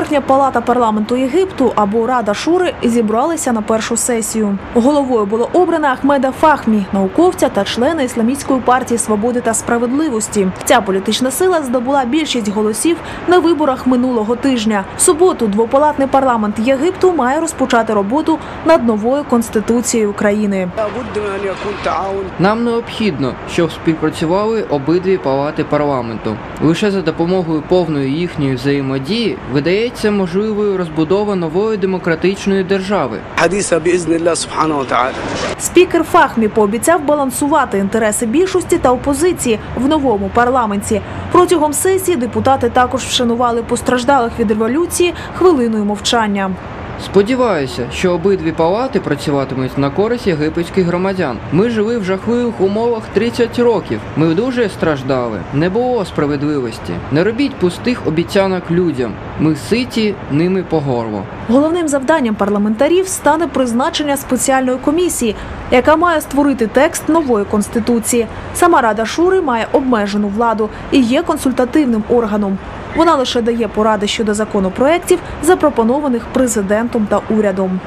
Верхня палата парламенту Єгипту або Рада Шури зібралися на першу сесію. Головою було обрано Ахмеда Фахмі, науковця та члена ісламістської партії свободи та справедливості. Ця політична сила здобула більшість голосів на виборах минулого тижня. В суботу двопалатний парламент Єгипту має розпочати роботу над новою конституцією країни. Нам необхідно, щоб співпрацювали обидві палати парламенту. Лише за допомогою повної їхньої взаємодії видає. Йдеться можливою розбудова нової демократичної держави. Спікер Фахмі пообіцяв балансувати інтереси більшості та опозиції в новому парламенті. Протягом сесії депутати також вшанували постраждалих від революції хвилиною мовчання. Сподіваюся, що обидві палати працюватимуть на користь єгипетських громадян. Ми жили в жахливих умовах 30 років. Ми дуже страждали. Не було справедливості. Не робіть пустих обіцянок людям. Ми ситі ними по горло. Головним завданням парламентарів стане призначення спеціальної комісії, яка має створити текст нової конституції. Сама рада Шури має обмежену владу і є консультативним органом. Вона лише дає поради щодо законопроєктів, запропонованих президентом та урядом.